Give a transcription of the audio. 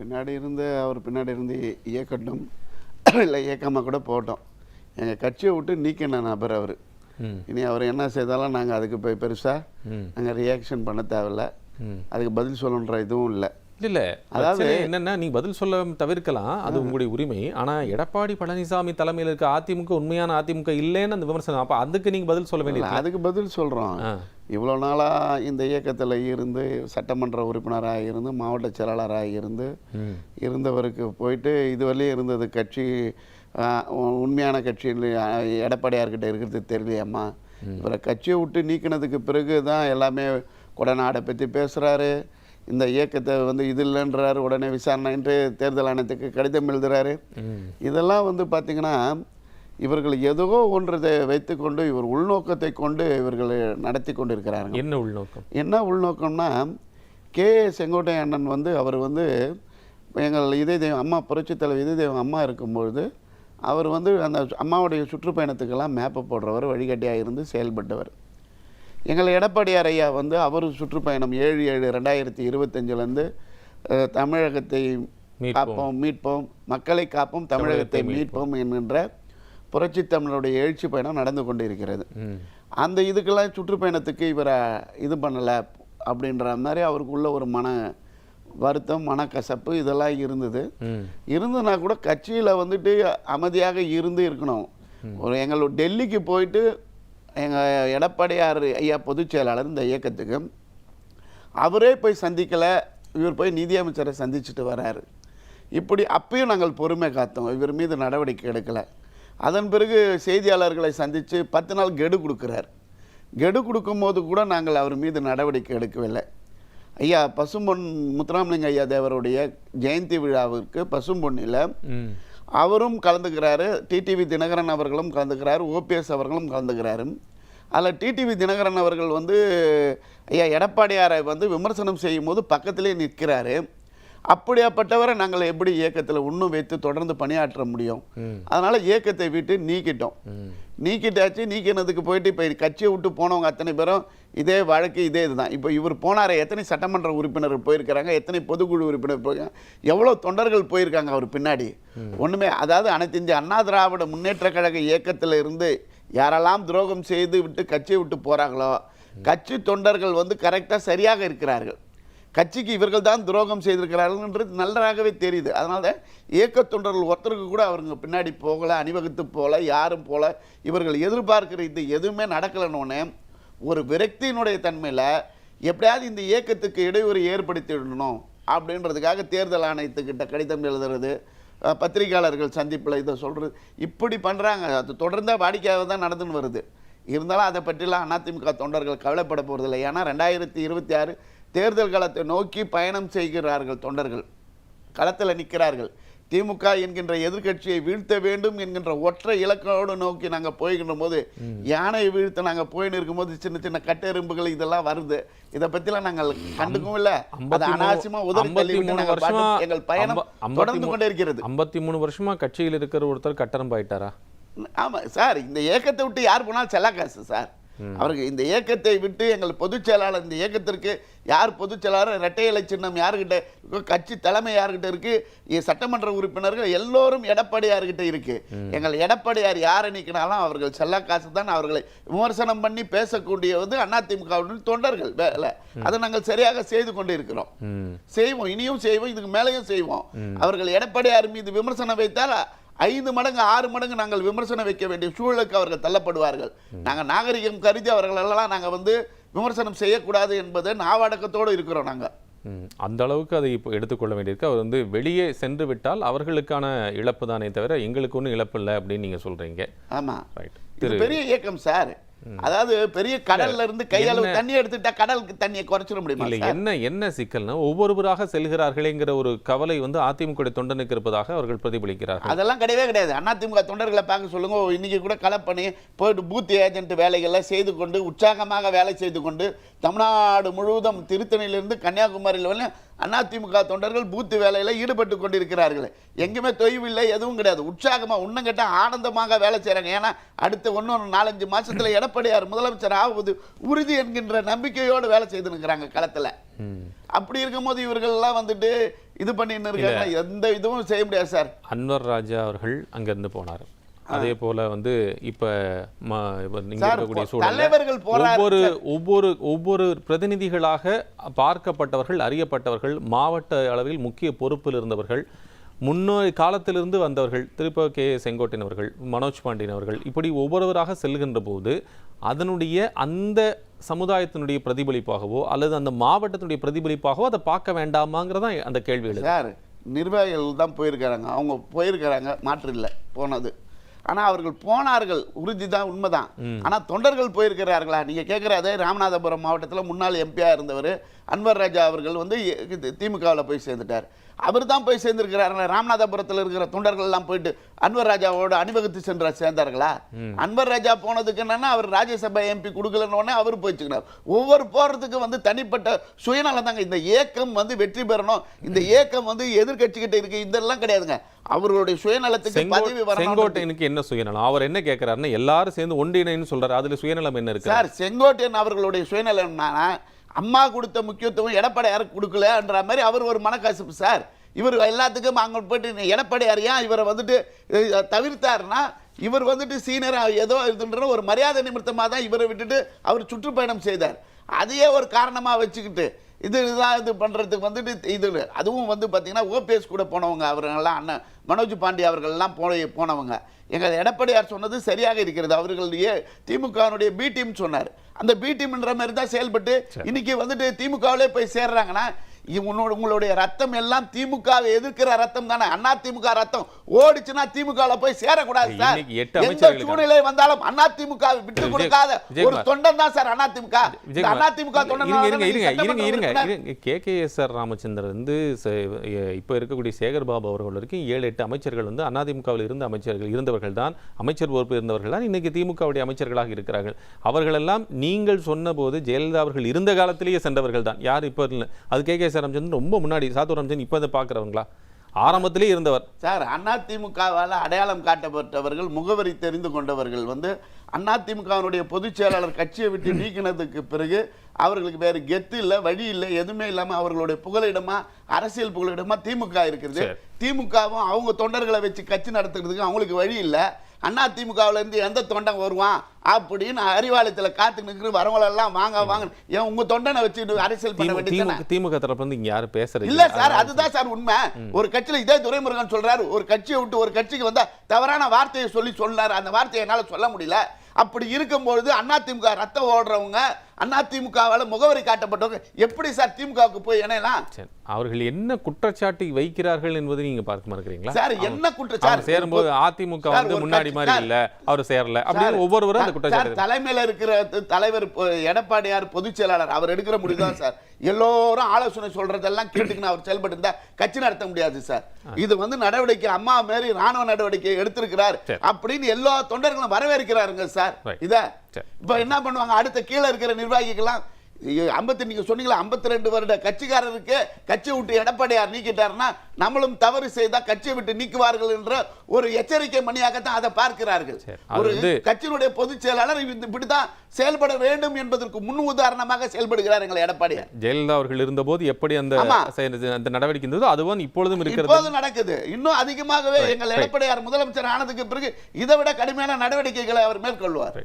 பின்னாடி இருந்து அவர் பின்னாடி இருந்து இய- இயக்கட்டும். இல்லை இயக்கமாக கூட போட்டோம். எங்கள் கட்சியை விட்டு நீக்கின நபர் அவர். இனி அவர் என்ன செய்தாலும் நாங்கள் அதுக்கு போய் பெருசாக நாங்கள் ரியாக்ஷன் பண்ண தேவையில்ல. அதுக்கு பதில் சொல்லணுன்ற இதுவும் இல்லை. இல்ல அதாவது- என்னன்னா நீங்க பதில் சொல்ல தவிர்க்கலாம். அது உங்களுடைய உரிமை. ஆனா எடப்பாடி பழனிசாமி தலைமையில் இருக்க அதிமுக உண்மையான அதிமுக இல்லைன்னு அந்த விமர்சனம். அப்ப அதுக்கு நீங்க பதில் சொல்ல வேண்டியது அதுக்கு பதில் சொல்கிறோம் ஆ. இவ்வளோ நாளாக இந்த இயக்கத்தில் இருந்து சட்டமன்ற உறுப்பினராக இருந்து மாவட்ட செயலாளராக இருந்து இருந்தவருக்கு போயிட்டு இதுவரையும் இருந்தது கட்சி உண்மையான கட்சியில் எடப்பாடியார்கிட்ட இருக்கிறது தெரியலையம்மா. இவரை கட்சியை விட்டு நீக்கினதுக்கு பிறகு தான் எல்லாமே கொடநாடை பற்றி பேசுகிறாரு இந்த இயக்கத்தை வந்து இது இல்லைன்றாரு உடனே விசாரணைன்ட்டு தேர்தல் ஆணையத்துக்கு கடிதம் எழுதுறாரு. ம். இதெல்லாம் வந்து பார்த்திங்கன்னா இவர்கள் ஏதோ ஒன்றதை வைத்துக்கொண்டு இவர் உள்நோக்கத்தை கொண்டு இவர்கள் நடத்தி கொண்டு இருக்கிறார்கள் என்ன உள்நோக்கம்? என்ன உள்நோக்கம்னா கே செங்கோட்டை அண்ணன் வந்து அவர் வந்து எங்கள் இதய தெய்வம் அம்மா புரட்சித் தலைவர் இதய தெய்வம் அம்மா இருக்கும்பொழுது அவர் வந்து அந்த அம்மாவுடைய சுற்றுப்பயணத்துக்கெல்லாம் மேப்பை போடுறவர் வழிகாட்டியாக இருந்து செயல்பட்டவர். எங்கள் எடப்பாடியார் ஐயா வந்து அவர் சுற்றுப்பயணம் ஏழு ஏழு ரெண்டாயிரத்தி இருபத்தஞ்சிலேருந்து தமிழகத்தை. காப்போம் மீட்போம் மக்களை காப்போம் தமிழகத்தை மீட்போம். என்கின்ற புரட்சி தமிழருடைய எழுச்சி பயணம் நடந்து கொண்டு இருக்கிறது அந்த இதுக்கெல்லாம் சுற்றுப்பயணத்துக்கு இவரை இது பண்ணலை அப்படின்ற மாதிரி அவருக்குள்ள ஒரு மன வருத்தம் மனக்கசப்பு இதெல்லாம் இருந்தது. இருந்ததுனா கூட கட்சியில் வந்துட்டு அமைதியாக இருந்து இருக்கணும். ஒரு எங்கள் டெல்லிக்கு போயிட்டு எங்கள் எடப்பாடியார் ஐயா பொதுச் செயலாளர் இந்த இயக்கத்துக்கு அவரே போய் சந்திக்கலை இவர் போய் நிதியமைச்சரை சந்திச்சுட்டு வராரு. இப்படி அப்பயும் நாங்கள் பொறுமை காத்தோம் இவர் மீது நடவடிக்கை எடுக்கலை. அதன் பிறகு செய்தியாளர்களை சந்தித்து பத்து நாள் கெடு கொடுக்குறார். கெடு கொடுக்கும்போது கூட நாங்கள் அவர் மீது நடவடிக்கை எடுக்கவில்லை. ஐயா பசும்பொன் முத்துராமலிங்க ஐயா தேவருடைய ஜெயந்தி விழாவிற்கு பசும்பொன்னில் அவரும் கலந்துக்கிறாரு. டிடிவி தினகரன் அவர்களும் கலந்துக்கிறாரு. ஓபிஎஸ் அவர்களும் கலந்துக்கிறாரு. அதில் டிடிவி தினகரன் அவர்கள் வந்து ஐயா எடப்பாடியாரை வந்து விமர்சனம் செய்யும் போது பக்கத்திலே நிற்கிறாரு. அப்படியாப்பட்டவரை நாங்கள் எப்படி இயக்கத்தில் இன்னும் வைத்து தொடர்ந்து பணியாற்ற முடியும்? அதனால் இயக்கத்தை விட்டு நீக்கிட்டோம். நீக்கிட்டாச்சு நீக்கினதுக்கு போயிட்டு இப்போ கட்சியை விட்டு போனவங்க அத்தனை பேரும் இதே வழக்கு இதே இதுதான். இப்போ இவர் போனாரே எத்தனை சட்டமன்ற உறுப்பினர் போயிருக்கிறாங்க எத்தனை பொதுக்குழு உறுப்பினர் போயிருக்காங்க எவ்வளோ தொண்டர்கள் போயிருக்காங்க அவர் பின்னாடி. ஒன்றுமே அதாவது அனைத்து இந்திய அண்ணா திராவிட முன்னேற்ற கழக இயக்கத்தில் இருந்து யாரெல்லாம் துரோகம் செய்து விட்டு கட்சியை விட்டு போகிறாங்களோ கட்சி தொண்டர்கள் வந்து கரெக்டாக சரியாக இருக்கிறார்கள். கட்சிக்கு இவர்கள் தான் துரோகம் செய்திருக்கிறார்கள்ன்றது நன்றாகவே தெரியுது. அதனால இயக்க தொண்டர்கள் ஒருத்தருக்கு கூட அவருங்க பின்னாடி போகலை அணிவகுத்து போகல யாரும் போகல இவர்கள் எதிர்பார்க்கிற இது எதுவுமே நடக்கலைன்னொன்னே ஒரு விரக்தியினுடைய தன்மையில் எப்படியாவது இந்த இயக்கத்துக்கு இடையூறு ஏற்படுத்திடணும் அப்படின்றதுக்காக தேர்தல் ஆணையத்துக்கிட்ட கடிதம் எழுதுறது பத்திரிகையாளர்கள் சந்திப்பில் இதை சொல்கிறது இப்படி பண்ணுறாங்க அது தொடர்ந்தால் வாடிக்கையாக தான் நடந்துன்னு வருது. இருந்தாலும் அதை பற்றிலாம் அதிமுக தொண்டர்கள் கவலைப்பட போகிறதில்லை ஏன்னா ரெண்டாயிரத்தி இருபத்தி ஆறு தேர்தல் களத்தை நோக்கி பயணம் செய்கிறார்கள் தொண்டர்கள். களத்தில் நிற்கிறார்கள் திமுக என்கின்ற எதிர்க்கட்சியை வீழ்த்த வேண்டும் என்கின்ற ஒற்றை இலக்கோடு நோக்கி நாங்கள் போய்கின்ற போது யானையை வீழ்த்த நாங்கள் போயின்னு இருக்கும்போது சின்ன சின்ன கட்டெரும்புகள் இதெல்லாம் வருது. இதை பற்றிலாம் நாங்கள் கண்டுக்கவும் இல்லை. அதை 53 அனாவசியமா உதறி தள்ளிவிட்டு 53 நாங்கள் வருஷமா பாட்டு எங்கள் பயணம் தொடர்ந்து 53 கொண்டே இருக்கிறது. ஐம்பத்தி மூணு வருஷமா கட்சியில் இருக்கிற ஒருத்தர் கட்டரம்பாயிட்டாரா? ஆமாம் சார் இந்த இயக்கத்தை விட்டு யார் போனாலும் செல்லா காசு சார். அவருக்கு இந்த இயக்கத்தை விட்டு எங்கள் பொதுச் செயலாளர் இந்த இயக்கத்திற்கு யார் பொதுச் செயலாளர்? இரட்டை இலை சின்னம் யாருக்கிட்ட கட்சி தலைமை யாருக்கிட்ட இருக்கு? சட்டமன்ற உறுப்பினர்கள் எல்லோரும் எடப்பாடியார்கிட்ட இருக்கு. எங்கள் எடப்பாடியார் யாரை நீக்கினாலும் அவர்கள் செல்லா காசு தான் அவர்களை விமர்சனம் பண்ணி பேசக்கூடியது அதிமுகவின் தொண்டர்கள் வேலை அதை நாங்கள் சரியாக செய்து கொண்டு இருக்கிறோம் செய்வோம். இனியும் செய்வோம். இதுக்கு மேலேயும் செய்வோம். அவர்கள் எடப்பாடியார் மீது விமர்சனம் வைத்தால் ஐந்து மடங்கு ஆறு மடங்கு நாங்கள் விமர்சனம் வைக்க வேண்டிய சூழலுக்கு அவர்கள் தள்ளப்படுவார்கள். நாங்கள் நாகரிகம் கருதி அவர்களெல்லாம் நாங்கள் வந்து விமர்சனம் செய்யக்கூடாது என்பதை நாவடக்கத்தோடு இருக்கிறோம் நாங்கள். அந்த அளவுக்கு அதை இப்போ எடுத்துக்கொள்ள வேண்டியிருக்கு. அவர் வந்து வெளியே சென்று விட்டால் அவர்களுக்கான இழப்பு தானே தவிர எங்களுக்கு ஒன்றும் இழப்பு இல்லை அப்படின்னு நீங்க சொல்றீங்க. ஆமாம் ரைட் பெரிய இயக்கம் சார். அதாவது பெரிய கடல்ல இருந்து கையளவு தண்ணி எடுத்துட்டா கடலுக்கு தண்ணியை குறைச்சிட முடியுமா இல்ல? என்ன என்ன சிக்கல்னா ஒவ்வொருவராக செல்கிறார்களேங்கிற ஒரு கவலை வந்து அதிமுக தொண்டனுக்கு இருப்பதாக அவர்கள் பிரதிபலிக்கிறார்கள். அதெல்லாம் கிடையவே கிடையாது. அதிமுக தொண்டர்களை பார்க்க சொல்லுங்க இன்னைக்கு கூட களப் பண்ணி போயிட்டு பூத் ஏஜென்ட் வேலைகளை செய்து கொண்டு உற்சாகமாக வேலை செய்து கொண்டு தமிழ்நாடு முழுவதும் திருத்தணியிலிருந்து கன்னியாகுமரியில் வந்து அதிமுக தொண்டர்கள் பூத்து வேலையில் ஈடுபட்டு கொண்டிருக்கிறார்கள். எங்கேயுமே தொய்வில்லை எதுவும் கிடையாது. உற்சாகமாக இன்னும் கேட்டால் ஆனந்தமாக வேலை செய்கிறாங்க ஏன்னா அடுத்த ஒன்று நாலஞ்சு மாசத்துல எடப்பாடியார் முதலமைச்சர் ஆகுவது உறுதி என்கின்ற நம்பிக்கையோடு வேலை செய்து நிற்கிறாங்க களத்தில். அப்படி இருக்கும்போது இவர்கள்லாம் வந்துட்டு இது பண்ணின்னு இருக்காங்க. எந்த இதுவும் செய்ய முடியாது சார். அன்வர் ராஜா அவர்கள் அங்கிருந்து போனார். அதே போல வந்து இப்ப தலைவர்கள் ஒவ்வொரு ஒவ்வொரு ஒவ்வொரு பிரதிநிதிகளாக பார்க்கப்பட்டவர்கள் அறியப்பட்டவர்கள் மாவட்ட அளவில் முக்கிய பொறுப்பில் இருந்தவர்கள் முன்னோய் காலத்திலிருந்து வந்தவர்கள் திருப்ப கே செங்கோட்டையன் அவர்கள் மனோஜ் பாண்டியன் அவர்கள் இப்படி ஒவ்வொருவராக செல்கின்ற போது அதனுடைய அந்த சமுதாயத்தினுடைய பிரதிபலிப்பாகவோ அல்லது அந்த மாவட்டத்தினுடைய பிரதிபலிப்பாகவோ அதை பார்க்க வேண்டாமாங்கிறதான் அந்த கேள்வி சார் நிர்வாகிகள் தான் போயிருக்கிறாங்க. அவங்க போயிருக்கிறாங்க. மாற்று இல்லை. போனது. ஆனா அவர்கள் போனார்கள். உறுதி தான் உண்மைதான் ஆனா தொண்டர்கள் போயிருக்கிறார்களா? நீங்க கேட்குற அதே ராமநாதபுரம் மாவட்டத்துல முன்னாள் எம்பியா இருந்தவர் அன்வர் ராஜா அவர்கள் வந்து திமுகவில் போய் சேர்ந்துட்டார். அவர் தான் போய் சேர்ந்திருக்கிறாருங்களா. ராமநாதபுரத்தில் இருக்கிற தொண்டர்கள் எல்லாம் போயிட்டு அன்வர் ராஜாவோட அணிவகுத்து சென்ற சேர்ந்தார்களா? அன்வர் ராஜா போனதுக்கு என்னன்னா அவர் ராஜ்யசபா எம்பி கொடுக்கலன்னு அவர் போயிச்சுக்கிறார். ஒவ்வொரு போறதுக்கு வந்து தனிப்பட்ட சுயநலம் தாங்க. இந்த ஏக்கம் வந்து வெற்றி பெறணும். இந்த ஏக்கம் வந்து எதிர்க்கட்சிகிட்ட இருக்கு. இதெல்லாம் கிடையாதுங்க. அவர்களுடைய சுயநலத்துக்கு பதவி செங்கோட்டையனுக்கு என்ன சுயநலம்? அவர் என்ன கேட்கிறாருன்னா எல்லாரும் சேர்ந்து ஒன்றிணைன்னு சொல்றாரு. அதுல சுயநலம் என்ன இருக்கு? சார் செங்கோட்டையன் அவர்களுடைய சுயநலம் என்னன்னா அம்மா கொடுத்த முக்கியத்துவம் எடப்பாடியாருக்கு கொடுக்கலன்ற மாதிரி அவர் ஒரு மனக்கசப்பு சார். இவர் எல்லாத்துக்கும் அங்கே போயிட்டு எடப்பாடியார் ஏன் இவரை வந்துட்டு அஹ், தவிர்த்தாருன்னா இவர் வந்துட்டு சீனியராக ஏதோ இதுன்ற ஒரு மரியாதை நிமித்தமாக தான் இவரை விட்டுட்டு அவர் சுற்றுப்பயணம் செய்தார். அதையே ஒரு காரணமாக வச்சுக்கிட்டு இது இதுதான் இது பண்ணுறதுக்கு வந்துட்டு இது அதுவும் வந்து பார்த்தீங்கன்னா ஓபிஎஸ் கூட போனவங்க அவர்களெல்லாம் அண்ணன் மனோஜ் பாண்டி அவர்கள்லாம் போன போனவங்க. எங்கள் எடப்பாடியார் சொன்னது சரியாக இருக்கிறது. அவர்களுடைய திமுகவினுடைய பி டீம் சொன்னார். அந்த பி டீம்ன்ற மாதிரி தான் செயல்பட்டு இன்னைக்கு வந்துட்டு திமுகவிலே போய் சேர்றாங்கன்னா உன்னோட உங்களுடைய ரத்தம் எல்லாம் திமுகவை எதிர்க்கிற ரத்தம் தானே? அண்ணா திமுக ரத்தம் ஓடிச்சுன்னா திமுகவில் போய் சேரக்கூடாது சார். இன்னைக்கு எட்டு எந்த சூழ்நிலை வந்தாலும் அண்ணா திமுக விட்டு கொடுக்காத ஒரு. தொண்டன் தான் சார் அண்ணா திமுக. அண்ணா திமுக தொண்டன் இருங்க இருங்க இருங்க இருங்க இருங்க இருங்க. K. K. S. R. Ramachandran வந்து இப்போ இருக்கக்கூடிய சேகர் பாபு அவர்கள் வரைக்கும் ஏழு எட்டு அமைச்சர்கள் வந்து அதிமுகவில் இருந்த அமைச்சர்கள் இருந்தவர்கள் தான். அமைச்சர் பொறுப்பு இருந்தவர்கள் தான். இன்னைக்கு திமுகவுடைய அமைச்சர்களாக இருக்கிறார்கள். அவர்களெல்லாம் நீங்கள் சொன்னபோது ஜெயலலிதா அவர்கள் இருந்த காலத்திலேயே சென்றவர்கள் தான். யார் இப்போ இல்லை? அது K. K. S. R Ramachandran ரொம்ப முன்னாடி சாத்தூர் ராமச்சந்திரன் இப்போ அதை பார்க்குறவங்களா? ஆரம்பத்திலே இருந்தவர். சார் அதிமுகவால் அடையாளம் காட்டப்பட்டவர்கள் முகவரி தெரிந்து கொண்டவர்கள் வந்து அதிமுகவினுடைய பொதுச் செயலாளர் கட்சியை விட்டு நீக்கினதுக்கு பிறகு அவர்களுக்கு வேறு கெத்து இல்லை வழி இல்லை எதுவுமே இல்லாமல் அவர்களுடைய புகலிடமா அரசியல் புகலிடமா திமுக இருக்கிறது. திமுகவும் அவங்க தொண்டர்களை வச்சு கட்சி நடத்துறதுக்கு அவங்களுக்கு வழி இல்லை. அண்ணா திமுகவுல இருந்து எந்த தொண்டன் வருவான்? அப்படின்னு அறிவாலயத்தில் காத்து நிற்கிற வரவங்களெல்லாம் வாங்க வாங்க. ஏன் உங்க தொண்டனை வச்சு அரசியல் பண்ண திமுக வேண்டியது திமுக திமுக தரப்புல இருந்து இங்க யாரும் பேசுறது? இல்ல சார் அதுதான் சார் உண்மை. ஒரு கட்சியில இதே துரைமுருகன் சொல்றாரு ஒரு கட்சியை விட்டு ஒரு கட்சிக்கு வந்தா தவறான வார்த்தையை சொல்லி சொன்னாரு. அந்த வார்த்தையை என்னால சொல்ல முடியல. அப்படி இருக்கும்பொழுது அதிமுக ரத்தம் ஓடுறவங்க அதிமுகவால முகவரி காட்டப்பட்டவங்க எப்படி சார் திமுகவுக்கு போய் இணையலாம். அவர்கள் என்ன குற்றச்சாட்டு வைக்கிறார்கள் என்பதை நீங்க பார்க்க மறுக்கிறீங்களா? சார் என்ன அவர் சேரும்போது அதிமுக வந்து முன்னாடி மாதிரி இல்ல அவர் சேரல அப்படின்னு ஒவ்வொருவரும் அந்த குற்றச்சாட்டு தலைமையில இருக்கிற தலைவர் எடப்பாடியார் பொதுச் செயலாளர் அவர் எடுக்கிற முடிவு தான் சார். எல்லோரும் ஆலோசனை சொல்றதெல்லாம் கேட்டுக்கின்னு அவர் செயல்பட்டு இருந்தா கட்சி நடத்த முடியாது சார் இது வந்து நடவடிக்கை அம்மா மாரி ராணுவ நடவடிக்கை எடுத்திருக்கிறார். அப்படின்னு எல்லா தொண்டர்களும் வரவேற்கிறாருங்க சார். இத. இப்ப என்ன பண்ணுவாங்க அடுத்த கீழே இருக்கிற நிர்வாகிகள்லாம் ஐம்பத்தி நீங்க சொன்னீங்களா ஐம்பத்தி ரெண்டு வருட கட்சிக்காரருக்கு கட்சி விட்டு எடப்பாடியார் நீக்கிட்டாருன்னா நம்மளும் தவறு செய்தா கட்சியை விட்டு நீக்குவார்கள் என்ற ஒரு எச்சரிக்கை மணியாகத்தான் அதை பார்க்கிறார்கள். ஒரு கட்சியினுடைய பொதுச் செயலாளர் இந்த இப்படித்தான் செயல்பட வேண்டும் என்பதற்கு முன் உதாரணமாக செயல்படுகிறார் எங்கள் எடப்பாடியார். ஜெயலலிதா அவர்கள் இருந்தபோது எப்படி அந்த அந்த நடவடிக்கை இருந்ததோ அதுவும் இப்பொழுதும் இருக்கிறது. நடக்குது. இன்னும் அதிகமாகவே எங்கள் எடப்பாடியார் முதலமைச்சர் ஆனதுக்கு பிறகு இதை விட கடுமையான நடவடிக்கைகளை அவர் மேற்கொள்வார்.